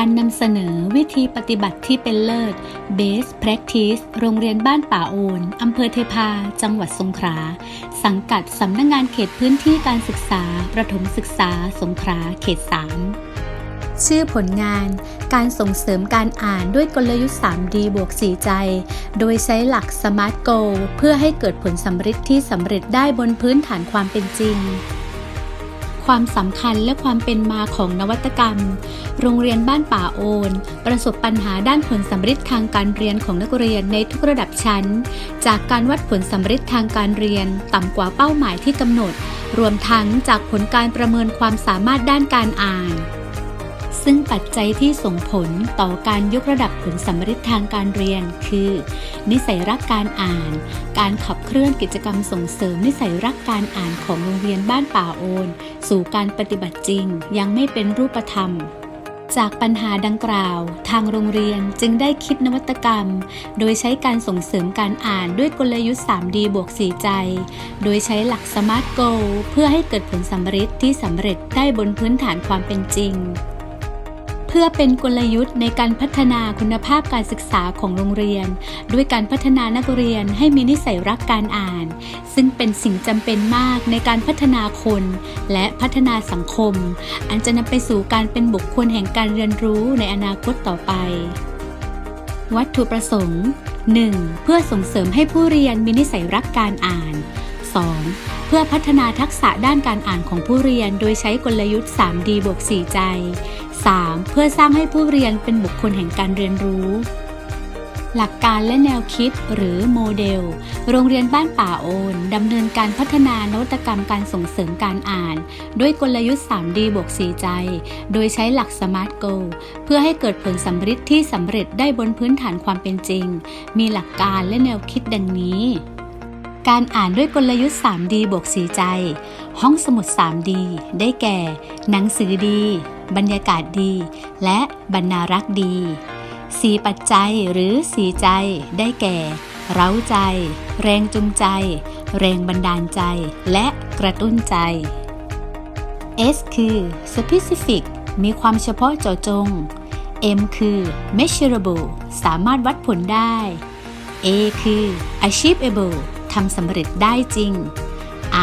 การนำเสนอวิธีปฏิบัติที่เป็นเลิศ Best Practice โรงเรียนบ้านป่าโอนอำเภอเทพา จังหวัดสงขลา สังกัดสำนักงงานเขตพื้นที่การศึกษา ประถมศึกษา สงขลา เขต 3 ชื่อผลงาน การส่งเสริมการอ่านด้วยกลยุทธ์ 3D บวก 4 ใจ โดยใช้หลัก Smart Goal เพื่อให้เกิดผลสำเร็จที่สำเร็จได้บนพื้นฐานความเป็นจริง ความสำคัญและความเป็นมาของนวัตกรรม โรงเรียนบ้านป่าโอน ประสบปัญหาด้านผลสัมฤทธิ์ทางการเรียนของนักเรียนในทุกระดับชั้น จากการวัดผลสัมฤทธิ์ทางการเรียน ต่ำกว่าเป้าหมายที่กำหนด รวมทั้งจากผลการประเมินความสามารถด้านการอ่าน ซึ่งปัจจัยที่ส่งผลต่อการยกระดับผลสำเร็จทางการเรียน คือ นิสัยรักการอ่าน การขับเคลื่อนกิจกรรมส่งเสริมนิสัยรักการอ่านของโรงเรียนบ้านป่าโอน สู่การปฏิบัติจริง ยังไม่เป็นรูปธรรมจากปัญหาดังกล่าว ทางโรงเรียนจึงได้คิดนวัตกรรม โดยใช้การส่งเสริมการอ่านด้วยกลยุทธ์ 3D บวก 4 ใจ โดยใช้หลัก Smart Goal เพื่อให้เกิดผลสำเร็จที่สำเร็จได้บนพื้นฐานความเป็นจริง เพื่อเป็นกลยุทธ์ในการพัฒนาคุณภาพการศึกษาของโรงเรียน ด้วยการพัฒนานักเรียนให้มีนิสัยรักการอ่าน ซึ่งเป็นสิ่งจำเป็นมากในการพัฒนาคน และพัฒนาสังคม อันจะนำไปสู่การเป็นบุคคลแห่งการเรียนรู้ในอนาคตต่อไป วัตถุประสงค์ 1. เพื่อส่งเสริมให้ผู้เรียนมีนิสัยรักการอ่าน 2. เพื่อพัฒนาทักษะด้านการอ่านของผู้เรียนโดยใช้กลยุทธ์ 3D บวก 4 ใจ 3. เพื่อสร้างให้ผู้เรียนเป็นบุคคลแห่งการเรียนรู้ หลักการและแนวคิดหรือโมเดล โรงเรียนบ้านป่าโอนดำเนินการพัฒนานวัตกรรมการส่งเสริมการอ่าน ด้วยกลยุทธ์ 3D บวก4ใจ โดยใช้หลัก Smart Goal เพื่อให้เกิดผลสำเร็จที่สำเร็จได้บนพื้นฐานความเป็นจริง มีหลักการและแนวคิดดังนี้การอ่านด้วยกลยุทธ์ 3D บวก4ใจ ห้องสมุด 3D ได้แก่ หนังสือดี บรรยากาศดี และบรรณารักษ์ดีสีปัจจัยหรือสีใจได้แก่ เร้าใจ แรงจูงใจ แรงบันดาลใจ และกระตุ้นใจ S คือ specific มีความเฉพาะเจาะจง M คือ measurable สามารถวัดผลได้ A คือ achievable ทำสำเร็จได้จริง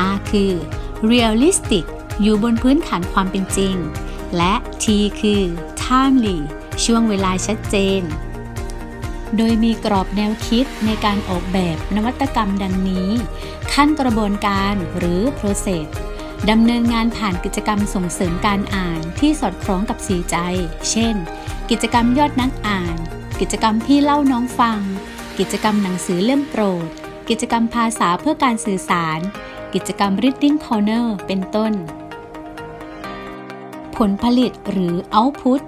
R คือ realistic อยู่บนพื้นฐานความเป็นจริง และ T คือ timely ช่วงเวลาชัดเจน โดยมีกรอบแนวคิดในการออกแบบนวัตกรรมดังนี้ ขั้นกระบวนการหรือ process ดำเนินงานผ่านกิจกรรมส่งเสริมการอ่านที่สอดคล้องกับสีใจ เช่น กิจกรรมยอดนักอ่าน กิจกรรมพี่เล่าน้องฟัง กิจกรรมหนังสือเล่มโปรด กิจกรรมภาษาเพื่อการสื่อสาร กิจกรรม reading corner เป็นต้น ผลผลิตหรือ output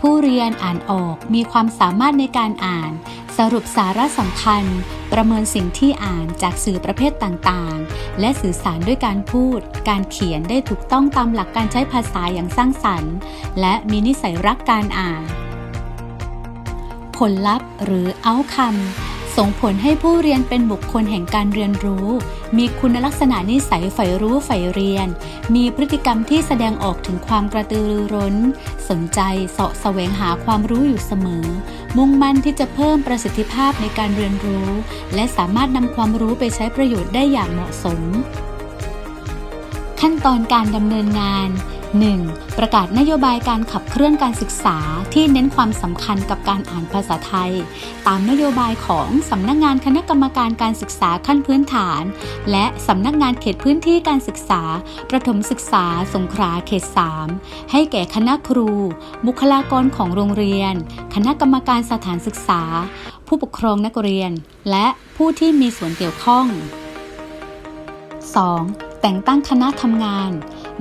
ผู้เรียนอ่านออกมีความสามารถในการอ่าน สรุปสาระสำคัญ ประเมินสิ่งที่อ่านจากสื่อประเภทต่างๆ และสื่อสารด้วยการพูด การเขียนได้ถูกต้องตามหลักการใช้ภาษาอย่างสร้างสรรค์ และมีนิสัยรักการอ่าน ผลลัพธ์หรือ outcome ส่งผลให้ผู้เรียนเป็นบุคคลแห่งการเรียนรู้ มีคุณลักษณะนิสัยใฝ่รู้ใฝ่เรียน มีพฤติกรรมที่แสดงออกถึงความกระตือรือร้น สนใจเสาะแสวงหาความรู้อยู่เสมอ มุ่งมั่นที่จะเพิ่มประสิทธิภาพในการเรียนรู้ และสามารถนำความรู้ไปใช้ประโยชน์ได้อย่างเหมาะสม ขั้นตอนการดำเนินงาน 1. ประกาศนโยบายการขับเคลื่อนการศึกษาที่เน้นความสำคัญกับการอ่านภาษาไทย ตามนโยบายของสำนักงานคณะกรรมการการศึกษาขั้นพื้นฐาน และสำนักงานเขตพื้นที่การศึกษา ประถมศึกษาสงขลาเขต 3 ให้แก่คณะครู บุคลากรของโรงเรียน คณะกรรมการสถานศึกษา ผู้ปกครองนักเรียน และผู้ที่มีส่วนเกี่ยวข้อง 2. แต่งตั้งคณะทำงาน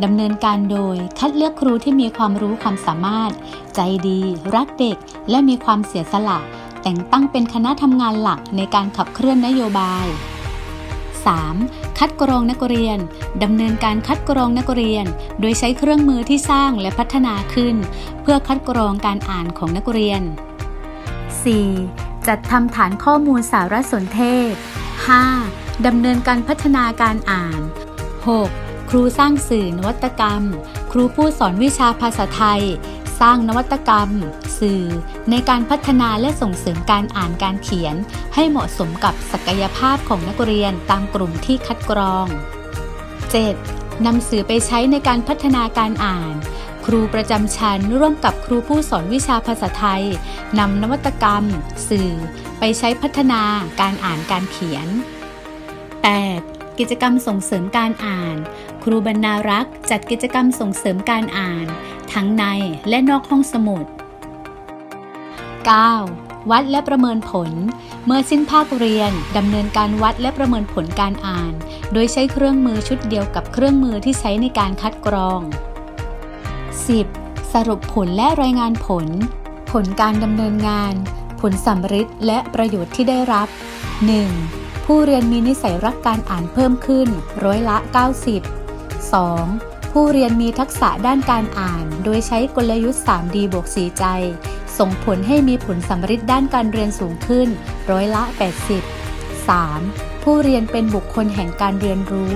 ดำเนินการโดยคัดเลือกครูที่มีความรู้ความสามารถ ใจดี รักเด็ก และมีความเสียสละ แต่งตั้งเป็นคณะทำงานหลักในการขับเคลื่อนนโยบาย 3. คัดกรองนักเรียน ดำเนินการคัดกรองนักเรียน โดยใช้เครื่องมือที่สร้างและพัฒนาขึ้น เพื่อคัดกรองการอ่านของนักเรียน 4. จัดทำฐานข้อมูลสารสนเทศ 5. ดำเนินการพัฒนาการอ่าน 6. ครูสร้างสื่อนวัตกรรม ครูผู้สอนวิชาภาษาไทย สร้างนวัตกรรม สื่อ ในการพัฒนาและส่งเสริมการอ่านการเขียน ให้เหมาะสมกับศักยภาพของนักเรียนตามกลุ่มที่คัดกรอง 7. นำสื่อไปใช้ในการพัฒนาการอ่านครูประจำชั้นร่วมกับครูผู้สอนวิชาภาษาไทยนำนวัตกรรม สื่อ ไปใช้พัฒนาการอ่านการเขียน 8. กิจกรรมส่งเสริมการอ่าน ครูบรรณารักษ์จัดกิจกรรมส่งเสริมการอ่าน ทั้งในและนอกห้องสมุด 9. วัดและประเมินผล เมื่อสิ้นภาคเรียนดำเนินการวัดและประเมินผลการอ่าน โดยใช้เครื่องมือชุดเดียวกับเครื่องมือที่ใช้ในการคัดกรอง 10. สรุปผลและรายงานผล ผลการดำเนินงาน ผลสัมฤทธิ์และประโยชน์ที่ได้รับ 1. ผู้เรียนมีนิสัยรักการอ่านเพิ่มขึ้นร้อยละ 90 2. ผู้เรียนมีทักษะด้านการอ่าน โดยใช้กลยุทธ์ 3D บวกสีใจ ส่งผลให้มีผลสัมฤทธิ์ด้านการเรียนสูงขึ้นร้อยละ 80 3. ผู้เรียนเป็นบุคคลแห่งการเรียนรู้